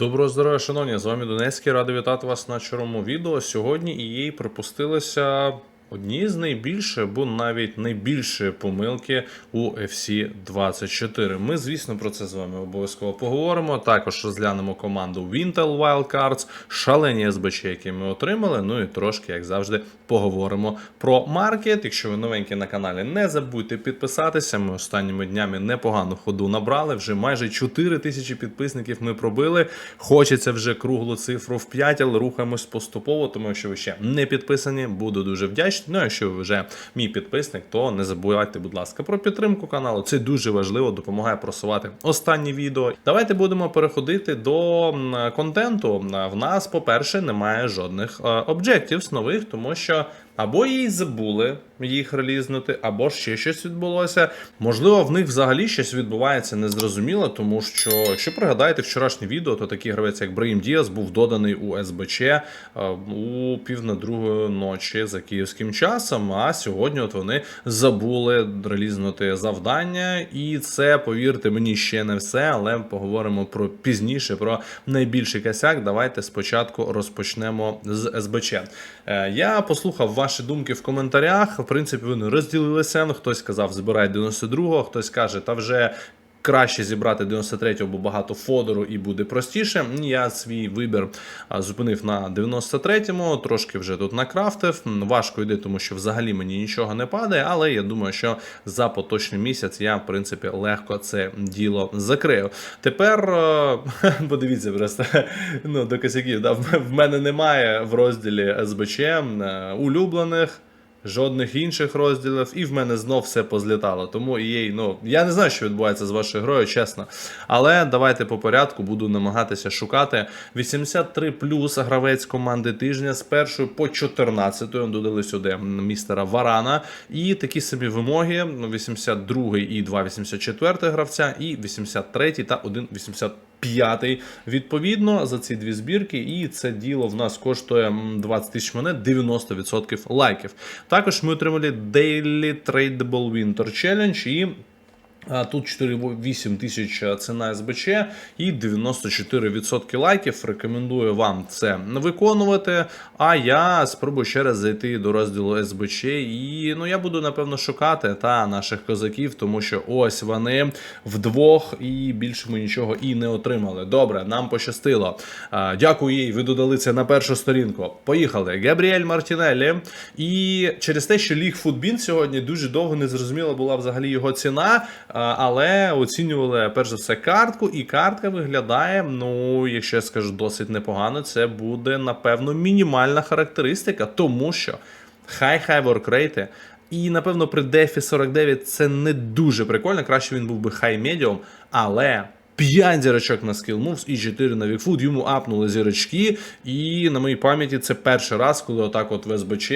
Доброго здоров'я, шановні! З вами Донецький. Радий вітати вас на чорному відео. Сьогодні її припустилися одні з найбільших, або навіть найбільші помилки у FC 24. Ми, звісно, про це з вами обов'язково поговоримо. Також розглянемо команду Wintel Wildcards, шалені СБЧ, які ми отримали. Ну і трошки, як завжди, поговоримо про маркет. Якщо ви новенькі на каналі, не забудьте підписатися. Ми останніми днями непогану ходу набрали. Вже майже 4 тисячі підписників ми пробили. Хочеться вже круглу цифру в 5, але рухаємось поступово, тому якщо ви ще не підписані, буду дуже вдячний. Ну, якщо ви вже мій підписник, то не забувайте, будь ласка, про підтримку каналу. Це дуже важливо, допомагає просувати останні відео. Давайте будемо переходити до контенту. В нас, по-перше, немає жодних об'єктів нових, тому що або їй забули їх релізнути, або ще щось відбулося. Можливо, в них взагалі щось відбувається незрозуміло, тому що, якщо пригадаєте вчорашнє відео, то такий гравець, як Браїм Діас, був доданий у СБЧ е, у пів на другої ночі за київським часом. А сьогодні от вони забули релізнути завдання, і це, повірте мені, ще не все, але поговоримо про пізніше, про найбільший косяк. Давайте спочатку розпочнемо з СБЧ. Е, Я послухав ваші думки в коментарях. В принципі, вони розділилися. Ну, Хтось сказав, збирай 92-го, хтось каже, та вже. Краще зібрати 93-го, бо багато фодору і буде простіше. Я свій вибір зупинив на 93-му, трошки вже тут накрафтив. Важко йде, тому що взагалі мені нічого не падає, але я думаю, що за поточний місяць я, в принципі, легко це діло закрию. Тепер е, подивіться просто ну, до косяків. Да, в мене немає в розділі СБЧ е, улюблених. Жодних інших розділів, і в мене знов все позлітало. Тому їй, ну я не знаю, що відбувається з вашою грою, чесно. Але давайте по порядку буду намагатися шукати 83 плюс гравець команди тижня з першої по 14 додали сюди містера Варана. І такі собі вимоги: 82 і 2,84 гравця, і 83 та 1,85. П'ятий відповідно за ці дві збірки, і це діло в нас коштує м, 20 тисяч монет, 90% лайків. Також ми отримали Daily Tradable Winter Challenge і. А, Тут 4,8 тисяч ціна СБЧ і 94% лайків. Рекомендую вам це виконувати. А я спробую ще раз зайти до розділу СБЧ. І ну я буду напевно шукати та наших козаків, тому що ось вони вдвох і більше ми нічого і не отримали. Добре, нам пощастило. Дякую їй. Ви додали це на першу сторінку. Поїхали. Габріель Мартінеллі. І через те, що ліг футбін сьогодні дуже довго не зрозуміла була взагалі його ціна. Але оцінювали перш за все картку, і картка виглядає, ну, якщо я скажу досить непогано, це буде напевно мінімальна характеристика, тому що хай-хай воркрейти. І напевно при дефі 49 це не дуже прикольно. Краще він був би хай медіум, але 5 зірочок на Skill Moves і 4 на Вікфуд. Йому апнули зірочки. І на моїй пам'яті це перший раз, коли отак от в СБЧ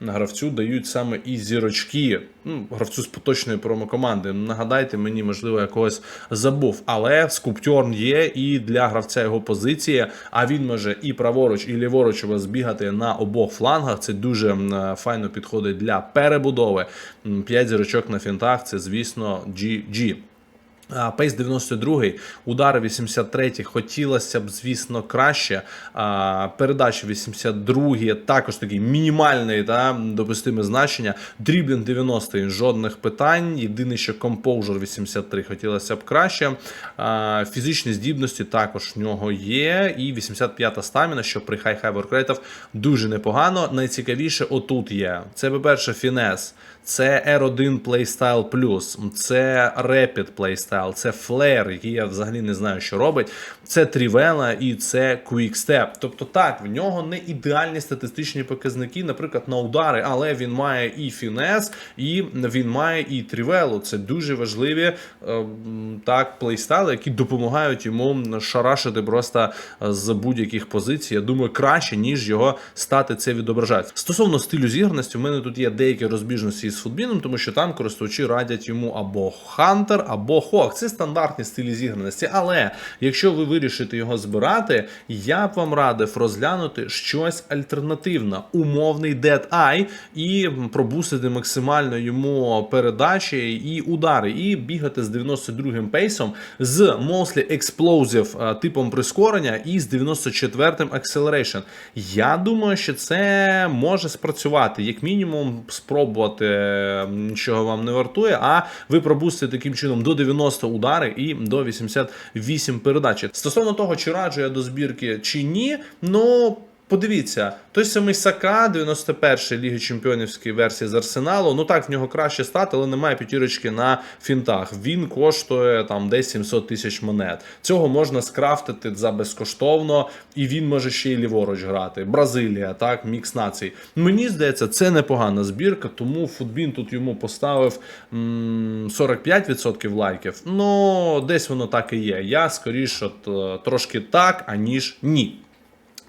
гравцю дають саме і зірочки. Ну, гравцю з поточної промокоманди. Нагадайте мені, можливо, якогось забув. Але скуптьорн є і для гравця його позиції, а він може і праворуч, і ліворуч у вас бігати на обох флангах. Це дуже файно підходить для перебудови. 5 зірочок на фінтах це, звісно, GG. Пейс 92, удари 83, хотілося б, звісно, краще. Передача 82, також такий мінімальний та, допустиме значення. Дріблінг 90, жодних питань. Єдине, що Composure 83 хотілося б краще. Фізичні здібності також в нього є. І 85-та стаміна, що при хай-хай воркрейтах дуже непогано. Найцікавіше отут є. Це, по-перше, фінес. Це R1 Playstyle Plus, це Rapid Playstyle, це Flare, який я взагалі не знаю, що робить. Це Trivela і це Quickstep. Тобто, так, в нього не ідеальні статистичні показники, наприклад, на удари, але він має і фінес, і він має і Трівелу. Це дуже важливі е, так плейстайли, які допомагають йому шарашити просто з будь-яких позицій. Я думаю, краще, ніж його стати це відображають. Стосовно стилю зіграності, у мене тут є деякі розбіжності з футбіном, тому що там користувачі радять йому або Хантер, або Хок. Це стандартні стилі зіграності. Але якщо ви вирішите його збирати, я б вам радив розглянути щось альтернативне, умовний Dead Eye, і пробусити максимально йому передачі і удари, і бігати з 92-м пейсом, з Mostly Explosive е, типом прискорення і з 94-м Acceleration. Я думаю, що це може спрацювати. Як мінімум, спробувати нічого вам не вартує, а ви пробустите таким чином до 90 удари і до 88 передач. Стосовно того, чи раджу я до збірки чи ні, ну. Подивіться, той самий Сака, 91-й Ліги Чемпіонівської версії з Арсеналу. Ну так, в нього краще стати, але немає п'ятірочки на фінтах. Він коштує там десь 700 тисяч монет. Цього можна скрафтити за безкоштовно, і він може ще й ліворуч грати. Бразилія, так, мікс націй. Мені здається, це непогана збірка, тому Футбін тут йому поставив м, 45% лайків. Ну, десь воно так і є. Я скоріше трошки так, аніж ні.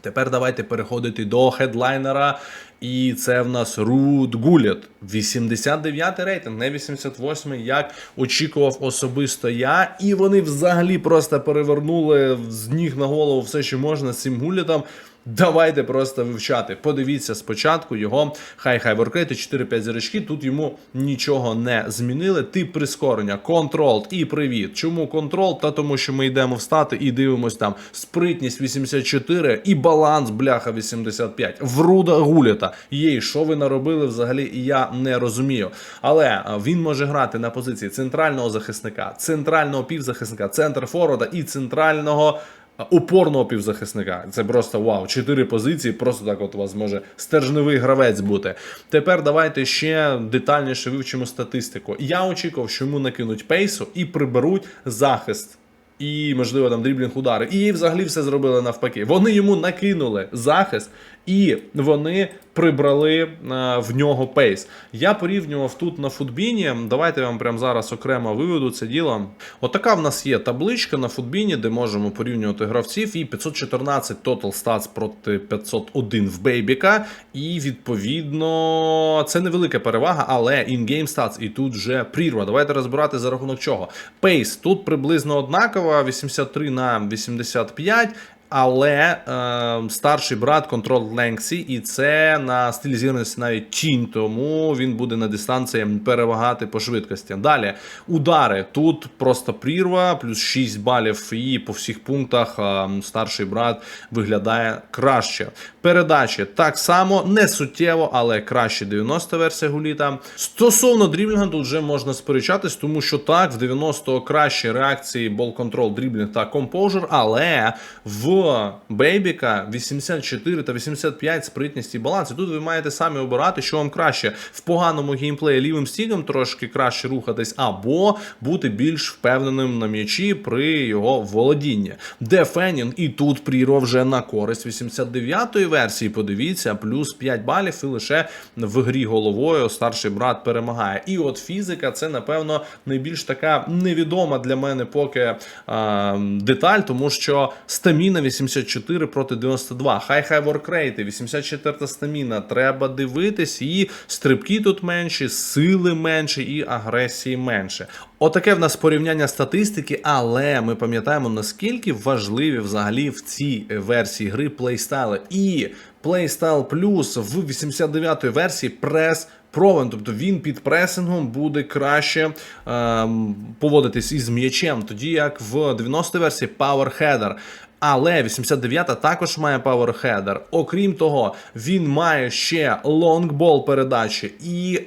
Тепер давайте переходити до хедлайнера. І це в нас Руд Гуліт. 89 рейтинг, не 88, як очікував особисто я. І вони взагалі просто перевернули з ніг на голову все, що можна з цим гулітом. Давайте просто вивчати. Подивіться спочатку його хай-хай воркрети 4-5 зірочки. Тут йому нічого не змінили. Тип прискорення, контрол і привіт. Чому контрол? Та тому, що ми йдемо в стати і дивимось там спритність 84 і баланс бляха 85. Вруда гулята. Єй, що ви наробили взагалі? Я не розумію. Але він може грати на позиції центрального захисника, центрального півзахисника, центр форварда і центрального. Опорного півзахисника. Це просто вау. Чотири позиції, просто так от у вас може стержневий гравець бути. Тепер давайте ще детальніше вивчимо статистику. Я очікував, що йому накинуть пейсу і приберуть захист. І, можливо, там дріблінг удари. І взагалі все зробили навпаки. Вони йому накинули захист, і вони прибрали а, в нього пейс. Я порівнював тут на футбіні. Давайте я вам прямо зараз окремо виведу це діло. Отака в нас є табличка на футбіні, де можемо порівнювати гравців. І 514 total stats проти 501 в Бейбіка. І відповідно це невелика перевага, але in-game stats і тут вже прірва. Давайте розбирати за рахунок чого. Пейс тут приблизно однакова, 83 на 85. Але е, старший брат контрол Ленксі, і це на стилі зірності навіть тінь, тому він буде на дистанції перевагати по швидкості. Далі удари. Тут просто прірва, плюс 6 балів, і по всіх пунктах е, старший брат виглядає краще. Передачі так само не суттєво, але краще 90 версія гуліта. Стосовно дріблінга, тут вже можна сперечатись, тому що так, в 90-го краще реакції бол контрол, дріблінг та компожер, але в Бейбіка 84 та 85 спритність і баланс. І тут ви маєте самі обирати, що вам краще в поганому геймплеї лівим стігом трошки краще рухатись, або бути більш впевненим на м'ячі при його володінні. Де Дефенінг і тут прірва вже на користь 89-ї версії. Подивіться, плюс 5 балів, і лише в грі головою старший брат перемагає. І от фізика це, напевно, найбільш така невідома для мене поки а, деталь, тому що стаміна 84 проти 92. Хай-хай воркрейти, 84 стаміна. Треба дивитись, і стрибки тут менші, сили менші, і агресії менше. Отаке в нас порівняння статистики, але ми пам'ятаємо, наскільки важливі взагалі в цій версії гри плейстайли. І Playstyle Plus в 89-ї версії прес Провен, тобто він під пресингом буде краще ем, поводитись із м'ячем, тоді як в 90-й версії Power Header. Але 89-та також має Power Окрім того, він має ще лонгбол передачі і.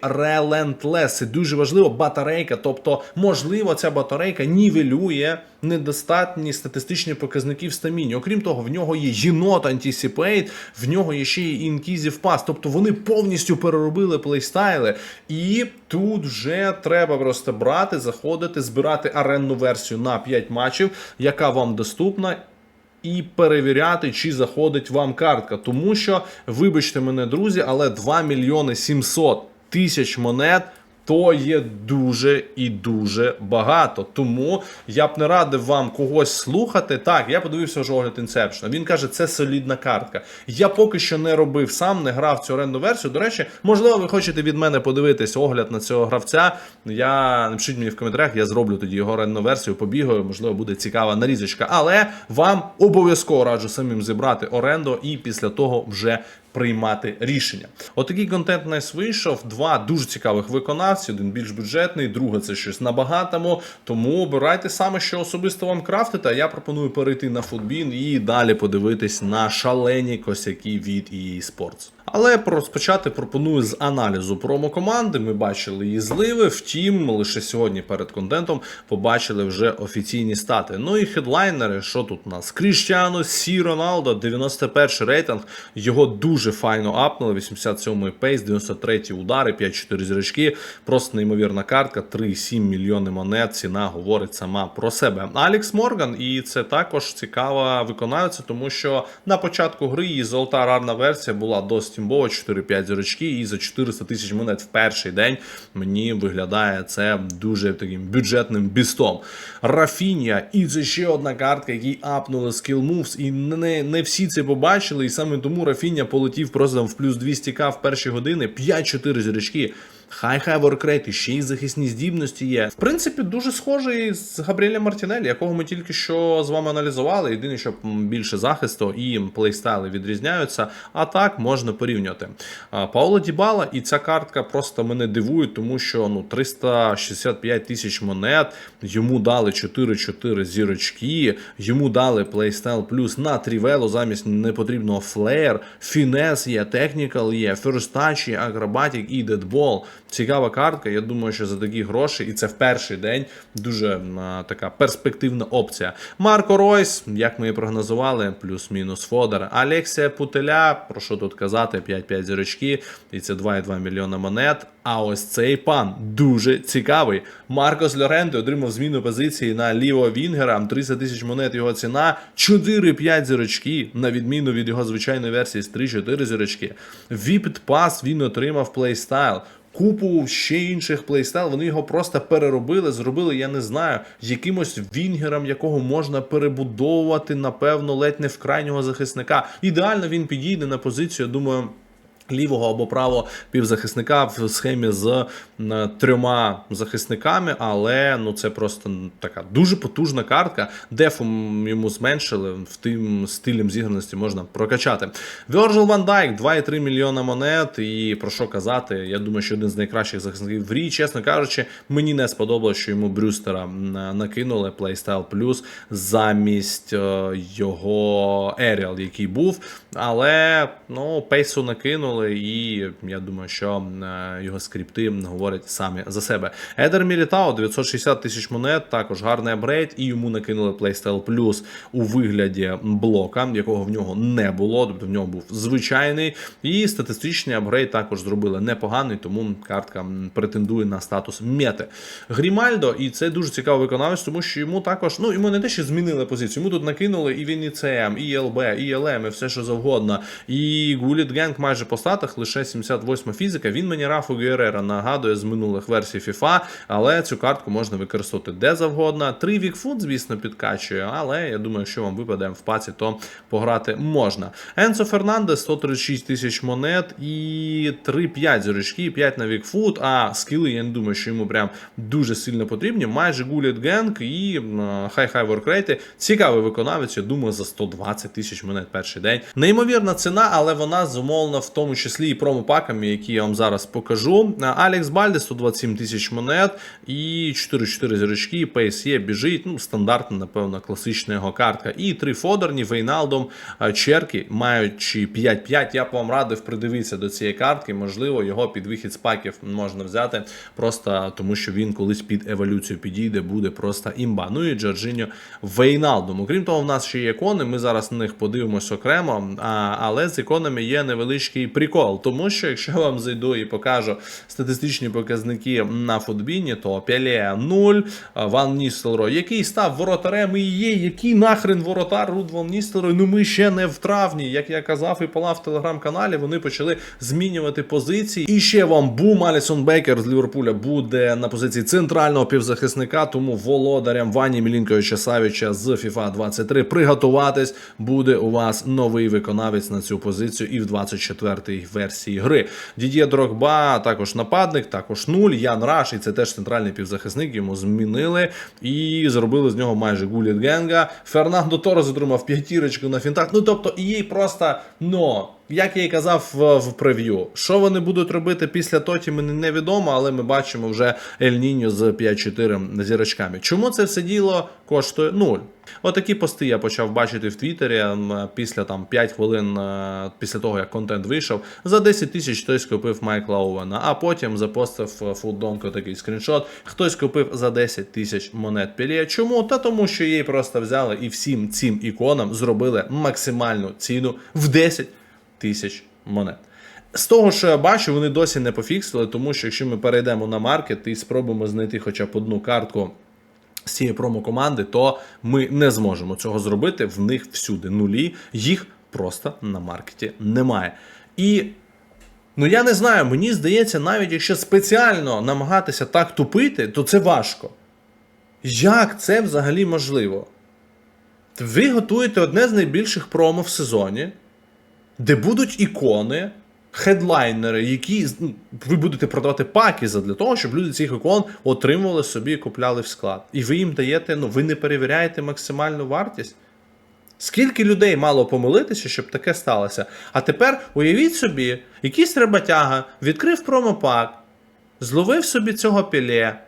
Це дуже важливо, батарейка. Тобто, можливо, ця батарейка нівелює недостатні статистичні показники в стаміні. Окрім того, в нього є єнот Anticipate, в нього є ще й Incisive Pass. Тобто вони повністю переробили плейстайли. І тут вже треба просто брати, заходити, збирати аренну версію на 5 матчів, яка вам доступна. І перевіряти, чи заходить вам картка. Тому що, вибачте мене, друзі, але 2 мільйони 700 тисяч монет то є дуже і дуже багато. Тому я б не радив вам когось слухати. Так, я подивився вже огляд Inception. Він каже, це солідна картка. Я поки що не робив сам, не грав цю оренду версію. До речі, можливо, ви хочете від мене подивитись огляд на цього гравця. Я напишіть мені в коментарях, я зроблю тоді його орендну версію, побігаю, можливо, буде цікава нарізочка. Але вам обов'язково раджу самим зібрати оренду і після того вже приймати рішення. Отакий контент у нас вийшов. Два дуже цікавих виконавці, один більш бюджетний, друге це щось на багатому. Тому обирайте саме, що особисто вам крафтите. А я пропоную перейти на футбін і далі подивитись на шалені косяки від EA Sports. Але розпочати пропоную з аналізу промокоманди. Ми бачили її зливи. Втім, лише сьогодні перед контентом побачили вже офіційні стати. Ну і хедлайнери, що тут у нас? Кріштіану Сі Роналдо, 91 рейтинг. Його дуже файно апнули. 87 пейс, 93 удари, 5-4 зірочки. Просто неймовірна картка. 3,7 мільйони монет. Ціна говорить сама про себе. Алікс Морган, і це також цікава виконавця, тому що на початку гри її золота рарна версія була досить імбова, 4-5 зірочки, і за 400 тисяч монет в перший день мені виглядає це дуже таким бюджетним бістом. Рафінія, і це ще одна картка, який апнули Skill Moves, і не, не всі це побачили. І саме тому Рафінія полетів просто в плюс 200к в перші години, 5-4 зірочки. Хай воркрейт, і ще й захисні здібності є. В принципі, дуже схожий з Габріелем Мартінелі, якого ми тільки що з вами аналізували. Єдине, що більше захисту і плейстайли відрізняються. А так можна порівнювати. А, Пауло Дібала, і ця картка просто мене дивує, тому що ну 365 тисяч монет. Йому дали 4-4 зірочки, йому дали плейстайл плюс на трівело замість непотрібного флеєр, фінес є, технікал є, ферстач є, акробатік і дедбол. Цікава картка. Я думаю, що за такі гроші, і це в перший день дуже а, така перспективна опція. Марко Ройс, як ми і прогнозували, плюс-мінус Фодер. Алексія Путеля, про що тут казати, 5-5 зірочки, і це 2,2 мільйона монет. А ось цей пан дуже цікавий. Маркос Лоренте отримав зміну позиції на лівого Вінгера. 300 тисяч монет його ціна. 4-5 зірочки, на відміну від його звичайної версії з 3-4 зірочки. Віпт пас він отримав плейстайл. Купу ще інших плейстайл, вони його просто переробили, зробили, я не знаю, якимось вінгером, якого можна перебудовувати, напевно, ледь не в крайнього захисника. Ідеально він підійде на позицію, я думаю. Лівого або правого півзахисника в схемі з трьома захисниками, але ну це просто така дуже потужна картка. Дефом йому зменшили в тим стилем зіграності можна прокачати. Virgil van Dijk 2,3 мільйона монет. І про що казати? Я думаю, що один з найкращих захисників в грі. Чесно кажучи, мені не сподобалось, що йому Брюстера накинули Playstyle Plus замість е, його Aerial, який був. Але ну, пейсу накинули, і я думаю, що е, його скрипти говорять самі за себе. Едер Мілітао 960 тисяч монет, також гарний апгрейд, і йому накинули Playstyle Plus у вигляді блока, якого в нього не було. Тобто в нього був звичайний. І статистичний апгрейд також зробили непоганий, тому картка претендує на статус мети. Грімальдо, і це дуже цікавий виконавець, тому що йому також, ну йому не те, що змінили позицію. Йому тут накинули і він і ЛБ, і ЛМ, і все що завгодно. І Гуліт Генг майже по статах, лише 78 фізика. Він мені Рафу Герера нагадує з минулих версій FIFA, але цю картку можна використовувати де завгодно. Три Вікфут, звісно, підкачує, але я думаю, що вам випаде в паці, то пограти можна. Енсо Фернандес 136 тисяч монет і 3-5 зірочки, 5 на Вікфут. А скіли, я не думаю, що йому прям дуже сильно потрібні. Майже Гуліт Генг і хай-хай воркрейти. Цікавий виконавець, я думаю, за 120 тисяч монет перший день. Неймовірна ціна, але вона зумовлена в тому числі і промопаками, які я вам зараз покажу. Алекс Бальде 127 тисяч монет і 4-4 зірочки, є, біжить. Ну, стандартна, напевно, класична його картка. І три фодерні, Вейналдом, а, Черки, маючи 5-5. Я б вам радив придивитися до цієї картки. Можливо, його під вихід з паків можна взяти, просто тому що він колись під еволюцію підійде, буде просто імба. Ну і Джорджиньо Вейналдом. Окрім того, в нас ще є ікони. Ми зараз на них подивимось окремо. Але з іконами є невеличкий прикол. Прикол, тому що якщо я вам зайду і покажу статистичні показники на футбіні, то Пеле 0, Ван Ністелрой, який став воротарем і є, який нахрен воротар Руд Ван Ністелрой, ну ми ще не в травні, як я казав і пала в телеграм-каналі, вони почали змінювати позиції. І ще вам бум Алісон Бейкер з Ліверпуля буде на позиції центрального півзахисника, тому володарям Вані Мілінковича Савіча з FIFA 23 приготуватись буде у вас новий виконавець на цю позицію і в 24-й версії гри. Дід'є Дрогба також нападник, також нуль. Ян Раш, і це теж центральний півзахисник. Йому змінили і зробили з нього майже Гуліт Генга. Фернандо Торрес отримав п'ятірочку на фінтах. Ну тобто, і їй просто ну. Як я і казав в, в прев'ю, що вони будуть робити після Тоті, мені невідомо, але ми бачимо вже Ель Ніньо з 5-4 зірочками. Чому це все діло коштує 0? Отакі пости я почав бачити в Твіттері після там 5 хвилин е, після того, як контент вийшов. За 10 тисяч хтось купив Майкла Оуена, а потім запостив е, Фуддонко такий скріншот. Хтось купив за 10 тисяч монет Пелє. Чому? Та тому, що її просто взяли і всім цим іконам зробили максимальну ціну в 10 тисяч монет. З того, що я бачу, вони досі не пофіксили, тому що якщо ми перейдемо на маркет і спробуємо знайти хоча б одну картку з цієї промо-команди, то ми не зможемо цього зробити. В них всюди нулі, їх просто на маркеті немає. І ну я не знаю, мені здається, навіть якщо спеціально намагатися так тупити, то це важко. Як це взагалі можливо? Ви готуєте одне з найбільших промо в сезоні де будуть ікони, хедлайнери, які ну, ви будете продавати паки для того, щоб люди цих ікон отримували собі і купляли в склад. І ви їм даєте, ну ви не перевіряєте максимальну вартість. Скільки людей мало помилитися, щоб таке сталося? А тепер уявіть собі, якийсь реботяга відкрив промопак, зловив собі цього піле.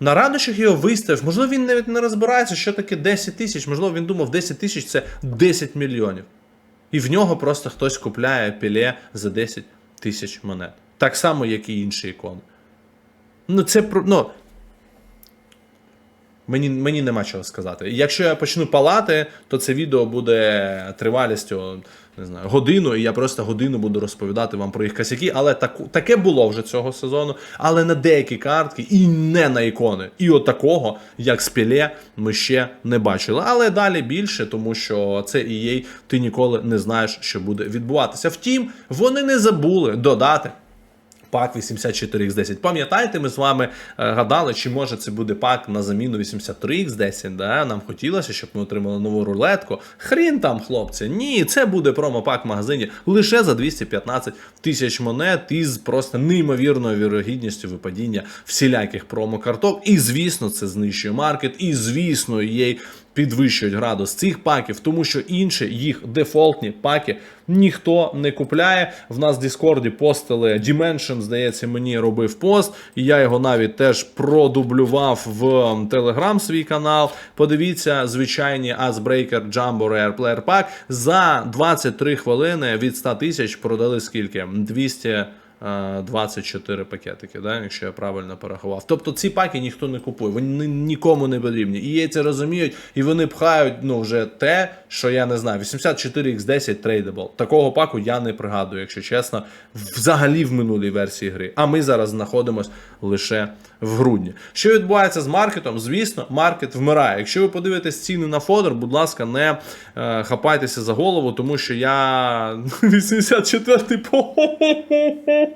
На радощах його виставив, можливо, він навіть не розбирається, що таке 10 тисяч, можливо, він думав, 10 тисяч це 10 мільйонів. І в нього просто хтось купляє піле за 10 тисяч монет. Так само, як і інші ікони. Ну, це. Ну, Мені мені нема чого сказати. Якщо я почну палати, то це відео буде тривалістю не знаю, годину, і я просто годину буду розповідати вам про їх косяки. Але таку, таке було вже цього сезону. Але на деякі картки і не на ікони. І от такого, як спіле, ми ще не бачили. Але далі більше, тому що це і є, ти ніколи не знаєш, що буде відбуватися. Втім, вони не забули додати. Пак 84X10. Пам'ятаєте, ми з вами е, гадали, чи може це буде пак на заміну 83X10. Да? Нам хотілося, щоб ми отримали нову рулетку. Хрін там, хлопці. Ні, це буде промопак в магазині лише за 215 тисяч монет із просто неймовірною вірогідністю випадіння всіляких промокарток. І, звісно, це знищує маркет, і, звісно, їй підвищують градус цих паків, тому що інші їх дефолтні паки ніхто не купляє. В нас в Діскорді постили Dimension, здається, мені робив пост, і я його навіть теж продублював в Telegram свій канал. Подивіться, звичайні Icebreaker Jumbo Rare Player Pack за 23 хвилини від 100 тисяч продали скільки? 200 24 пакетики, да, якщо я правильно порахував. Тобто ці паки ніхто не купує, вони нікому не потрібні. І є це розуміють, і вони пхають ну, вже те, що я не знаю. 84x10 трейдабл. Такого паку я не пригадую, якщо чесно, взагалі в минулій версії гри. А ми зараз знаходимося лише в грудні. Що відбувається з маркетом? Звісно, маркет вмирає. Якщо ви подивитесь ціни на фодер, будь ласка, не е, хапайтеся за голову, тому що я 84-й по.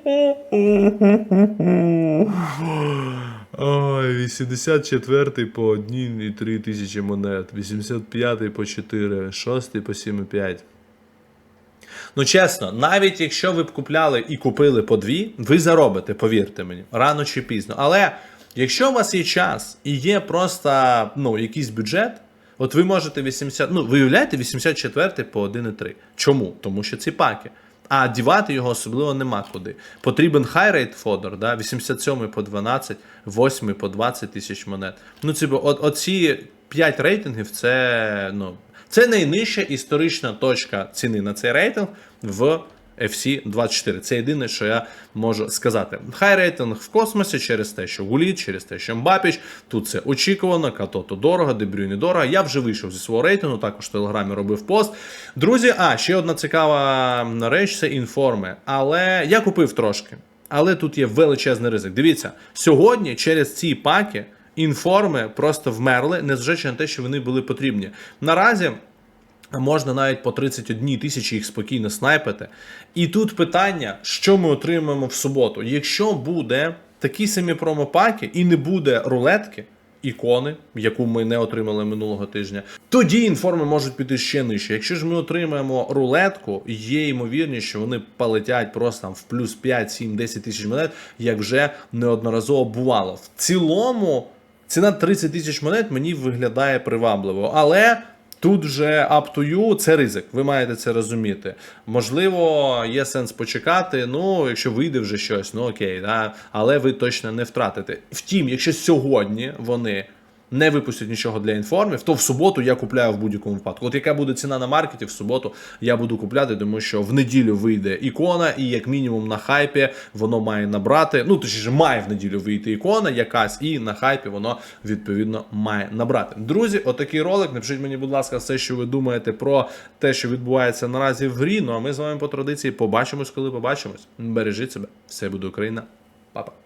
Ой, 84 по 1,3 тисячі монет, 85 по 4, 6 по 7,5. Ну, чесно, навіть якщо ви б купляли і купили по дві, ви заробите, повірте мені, рано чи пізно. Але якщо у вас є час і є просто ну, якийсь бюджет, от ви можете 80, ну, виявляєте 84 по 1,3. Чому? Тому що ці паки. А дівати його особливо нема куди. Потрібен хайрейт фодор, да? 87 по 12, 8 по 20 тисяч монет. Ну, ці, от, оці 5 рейтингів це ну, це найнижча історична точка ціни на цей рейтинг в FC24. Це єдине, що я можу сказати. Хай рейтинг в космосі через те, що Гуліт, через те, що Мбапіч. Тут це очікувано, Като дорого, Дебрюйне дорого. Я вже вийшов зі свого рейтингу, також в телеграмі робив пост. Друзі, а ще одна цікава реч це інформи. Але я купив трошки. Але тут є величезний ризик. Дивіться, сьогодні через ці паки інформи просто вмерли, незважаючи на те, що вони були потрібні. Наразі. Можна навіть по 31 тисячі їх спокійно снайпити. І тут питання, що ми отримаємо в суботу. Якщо буде такі самі промопаки і не буде рулетки, ікони, яку ми не отримали минулого тижня, тоді інформи можуть піти ще нижче. Якщо ж ми отримаємо рулетку, є ймовірність, що вони полетять просто там в плюс 5, 7, 10 тисяч монет, як вже неодноразово бувало. В цілому ціна 30 тисяч монет мені виглядає привабливо, але. Тут вже up to you, це ризик. Ви маєте це розуміти. Можливо, є сенс почекати. Ну, якщо вийде вже щось, ну окей, да? але ви точно не втратите. Втім, якщо сьогодні вони не випустять нічого для інформів, то в суботу я купляю в будь-якому випадку. От яка буде ціна на маркеті, в суботу я буду купляти, тому що в неділю вийде ікона, і як мінімум на хайпі воно має набрати. Ну точніше, має в неділю вийти ікона якась, і на хайпі воно відповідно має набрати. Друзі, отакий ролик. Напишіть мені, будь ласка, все, що ви думаєте про те, що відбувається наразі в грі. Ну а ми з вами по традиції побачимось, коли побачимось. Бережіть себе, все буде Україна, Па-па.